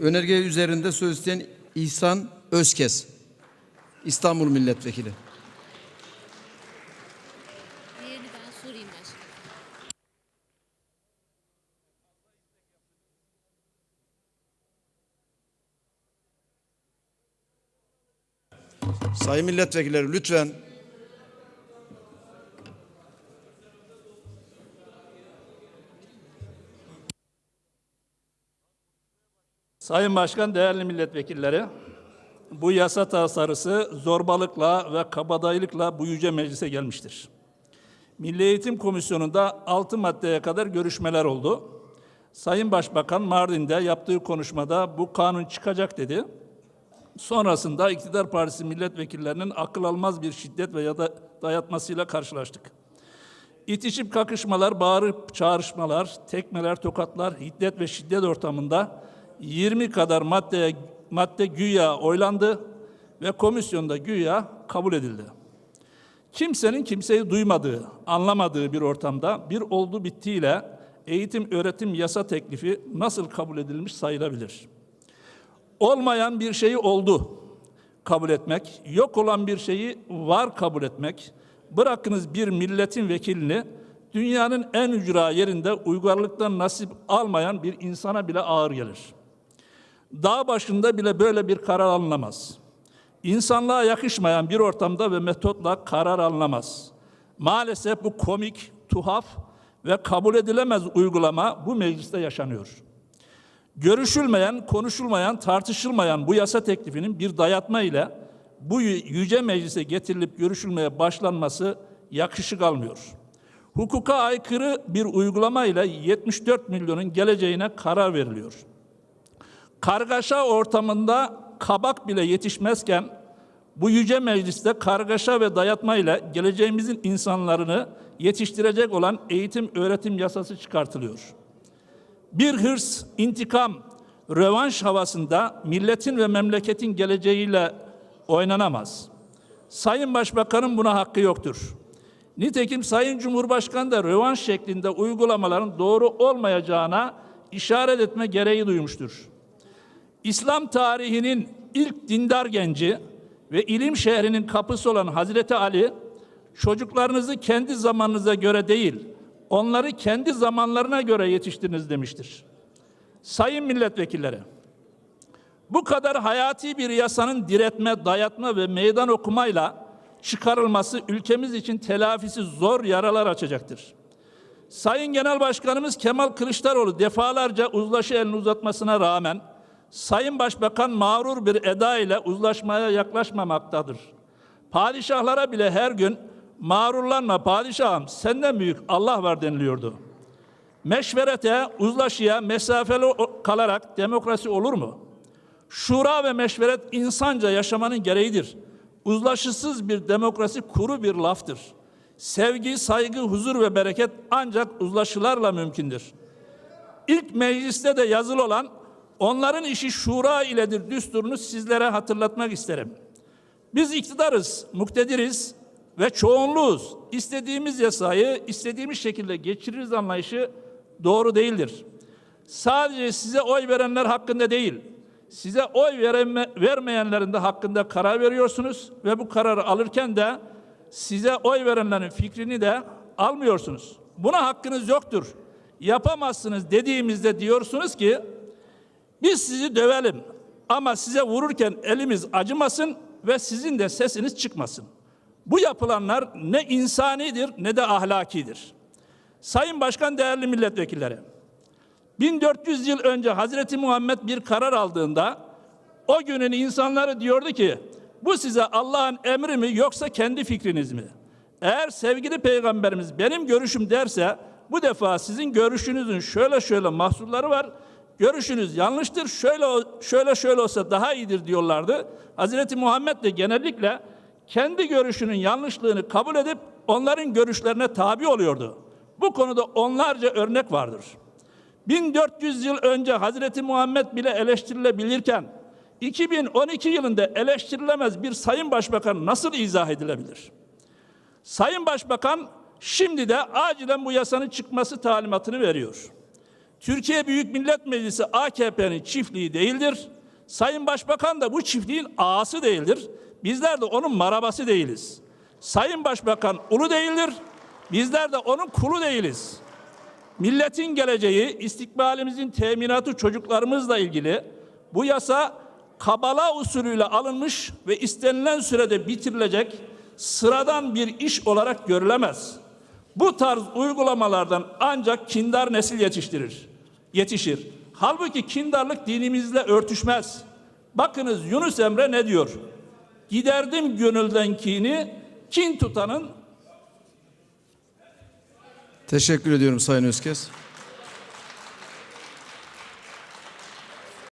Önerge üzerinde söz isteyen İhsan Özkes. İstanbul Milletvekili. Sayın milletvekilleri lütfen Sayın Başkan, değerli milletvekilleri, bu yasa tasarısı zorbalıkla ve kabadayılıkla bu yüce meclise gelmiştir. Milli Eğitim Komisyonu'nda 6 maddeye kadar görüşmeler oldu. Sayın Başbakan Mardin'de yaptığı konuşmada bu kanun çıkacak dedi. Sonrasında iktidar partisi milletvekillerinin akıl almaz bir şiddet ve ya da dayatmasıyla karşılaştık. İtişip kakışmalar, bağırıp çağrışmalar, tekmeler, tokatlar, hiddet ve şiddet ortamında 20 kadar madde, madde güya oylandı ve komisyonda güya kabul edildi. Kimsenin kimseyi duymadığı, anlamadığı bir ortamda bir oldu bittiyle eğitim öğretim yasa teklifi nasıl kabul edilmiş sayılabilir? Olmayan bir şeyi oldu kabul etmek, yok olan bir şeyi var kabul etmek, bırakınız bir milletin vekilini dünyanın en ücra yerinde uygarlıktan nasip almayan bir insana bile ağır gelir. Dağ başında bile böyle bir karar alınamaz. İnsanlığa yakışmayan bir ortamda ve metotla karar alınamaz. Maalesef bu komik, tuhaf ve kabul edilemez uygulama bu mecliste yaşanıyor. Görüşülmeyen, konuşulmayan, tartışılmayan bu yasa teklifinin bir dayatma ile bu yüce meclise getirilip görüşülmeye başlanması yakışık almıyor. Hukuka aykırı bir uygulama ile 74 milyonun geleceğine karar veriliyor. Kargaşa ortamında kabak bile yetişmezken bu yüce mecliste kargaşa ve dayatma ile geleceğimizin insanlarını yetiştirecek olan eğitim öğretim yasası çıkartılıyor. Bir hırs, intikam, rövanş havasında milletin ve memleketin geleceğiyle oynanamaz. Sayın Başbakanın buna hakkı yoktur. Nitekim Sayın Cumhurbaşkanı da rövanş şeklinde uygulamaların doğru olmayacağına işaret etme gereği duymuştur. İslam tarihinin ilk dindar genci ve ilim şehrinin kapısı olan Hazreti Ali, çocuklarınızı kendi zamanınıza göre değil, onları kendi zamanlarına göre yetiştiriniz demiştir. Sayın milletvekilleri, bu kadar hayati bir yasanın diretme, dayatma ve meydan okumayla çıkarılması ülkemiz için telafisi zor yaralar açacaktır. Sayın Genel Başkanımız Kemal Kılıçdaroğlu defalarca uzlaşı elini uzatmasına rağmen Sayın Başbakan mağrur bir eda ile uzlaşmaya yaklaşmamaktadır. Padişahlara bile her gün mağrurlanma padişahım senden büyük Allah var deniliyordu. Meşverete, uzlaşıya mesafeli kalarak demokrasi olur mu? Şura ve meşveret insanca yaşamanın gereğidir. Uzlaşısız bir demokrasi kuru bir laftır. Sevgi, saygı, huzur ve bereket ancak uzlaşılarla mümkündür. İlk mecliste de yazılı olan onların işi şura iledir düsturunu sizlere hatırlatmak isterim. Biz iktidarız, muktediriz ve çoğunluğuz. İstediğimiz yasayı istediğimiz şekilde geçiririz anlayışı doğru değildir. Sadece size oy verenler hakkında değil, size oy vereme, vermeyenlerin de hakkında karar veriyorsunuz ve bu kararı alırken de size oy verenlerin fikrini de almıyorsunuz. Buna hakkınız yoktur. Yapamazsınız dediğimizde diyorsunuz ki biz sizi dövelim ama size vururken elimiz acımasın ve sizin de sesiniz çıkmasın. Bu yapılanlar ne insanidir ne de ahlakidir. Sayın Başkan değerli milletvekilleri, 1400 yıl önce Hazreti Muhammed bir karar aldığında o günün insanları diyordu ki bu size Allah'ın emri mi yoksa kendi fikriniz mi? Eğer sevgili peygamberimiz benim görüşüm derse bu defa sizin görüşünüzün şöyle şöyle mahsurları var. Görüşünüz yanlıştır. Şöyle şöyle şöyle olsa daha iyidir diyorlardı. Hazreti Muhammed de genellikle kendi görüşünün yanlışlığını kabul edip onların görüşlerine tabi oluyordu. Bu konuda onlarca örnek vardır. 1400 yıl önce Hazreti Muhammed bile eleştirilebilirken 2012 yılında eleştirilemez bir sayın başbakan nasıl izah edilebilir? Sayın Başbakan şimdi de acilen bu yasanın çıkması talimatını veriyor. Türkiye Büyük Millet Meclisi AKP'nin çiftliği değildir. Sayın Başbakan da bu çiftliğin ağası değildir. Bizler de onun marabası değiliz. Sayın Başbakan ulu değildir. Bizler de onun kulu değiliz. Milletin geleceği, istikbalimizin teminatı çocuklarımızla ilgili bu yasa kabala usulüyle alınmış ve istenilen sürede bitirilecek sıradan bir iş olarak görülemez. Bu tarz uygulamalardan ancak kindar nesil yetiştirir, yetişir. Halbuki kindarlık dinimizle örtüşmez. Bakınız Yunus Emre ne diyor? Giderdim gönülden kini, kin tutanın Teşekkür ediyorum Sayın Özkes.